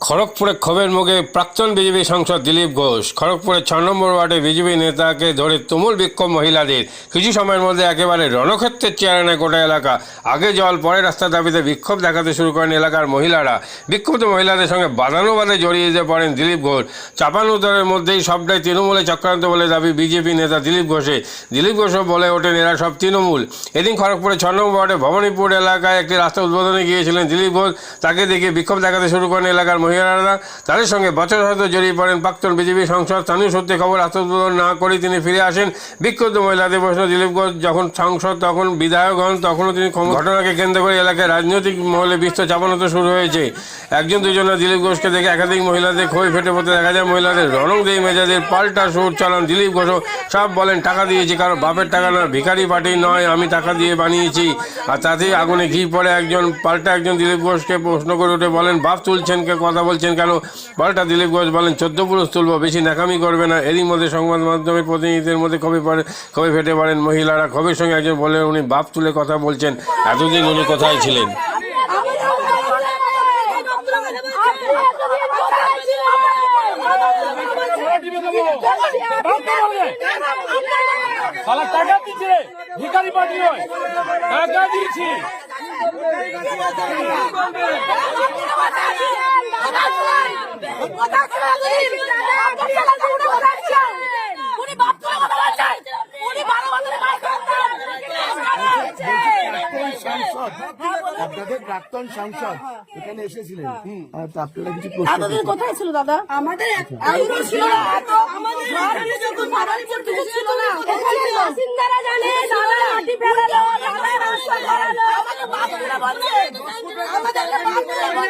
খড়গপুরে ক্ষোভের মুখে প্রাক্তন বিজেপি সাংসদ দিলীপ ঘোষ। খড়গপুরের ছ নম্বর ওয়ার্ডে বিজেপি নেতাকে ধরে তুমুল বিক্ষোভ মহিলাদের। কিছু সময়ের মধ্যে একেবারে রণক্ষেত্রের চেয়ারে গোটা এলাকা। আগে জল, পরে রাস্তার দাবিতে বিক্ষোভ দেখাতে শুরু করেন এলাকার মহিলারা। বিক্ষুব্ধ মহিলাদের সঙ্গে বাদানুবাদে জড়িয়ে যেতে পারেন দিলীপ ঘোষ। চাপানুতরের মধ্যেই সবটাই তৃণমূলে চক্রান্ত বলে দাবি বিজেপি নেতা দিলীপ ঘোষে দিলীপ ঘোষও বলে ওঠেন, এরা সব তৃণমূল। এদিন খড়গপুরের ছ নম্বর ওয়ার্ডে ভবানীপুর এলাকায় একটি রাস্তা উদ্বোধনে গিয়েছিলেন দিলীপ ঘোষ। তাকে দেখে বিক্ষোভ দেখাতে শুরু করেন এলাকার মহিলারা তাদের সঙ্গে বছর হয়তো জড়িয়ে পড়েন। প্রাক্তন বিজেপি সংসদ স্থানীয় সূত্রে খবর উদ্বোধন না করে তিনি ফিরে আসেন। বিক্ষুব্ধ মহিলাদের প্রশ্ন, দিলীপ ঘোষ যখন সাংসদ, তখন বিধায়ক হন, তখনও তিনি ঘটনাকে কেন্দ্র করে এলাকায় রাজনৈতিক মহলে বিস্তর চাপানত শুরু হয়েছে। একজন দুজনে দিলীপ ঘোষকে দেখে একাধিক মহিলাদের ক্ষোভ ফেটে পড়তে দেখা যায়। মহিলাদের রণং দেই মেজাজের পাল্টা সুর চালান দিলীপ ঘোষও। সব বলেন, টাকা দিয়েছি কারণ বাপের টাকা নয়, ভিখারি পার্টি নয়, আমি টাকা দিয়ে বানিয়েছি। আর তাতেই আগুনে ঘি পড়ে একজন, পাল্টা একজন দিলীপ ঘোষকে প্রশ্ন করে উঠে বলেন, বাপ তুলছেন কে কথা বলছেন কেন? পাল্টা দিলীপ ঘোষ বলেন, চোদ্দ পুরুষ তুলব, বেশি নাকামি করবে না। এরই মধ্যে সংবাদ মাধ্যমের প্রতিনিধিদের মধ্যে কবে পড়ে কবে ফেটে পারেন মহিলারা। ক্ষোভের সঙ্গে একজন বলেন উনি বাপ তুলে কথা বলছেন। এতদিন উনি কোথায় ছিলেন? টাকা দিচ্ছে হয় টাকা আপনাদের প্রাক্তন সাংসদ এখানে এসেছিলেন আপনারা কিছু প্রশ্ন কোথায় ছিল দাদা আমাদের ছিল না এত আমাদের ঘরে যখন ভাড়ালিপুর কিছু ছিল না কোথায় ছিল বাসিন্দারা জানে দাদা মাটি ফেলালো দাদা রাস্তা করালো আমাকে বাপরা বলছে আমাদেরকে বাপরা বলছে নাকি দেয়নি তো কেউ ওদের বাপরা রাস্তা বলে সরকার বাপরা না ওদের সরকার কেমন বাপ উনি উনি কোনটা বেশি উন্নত জানেন না কিন্তু আমরা জানি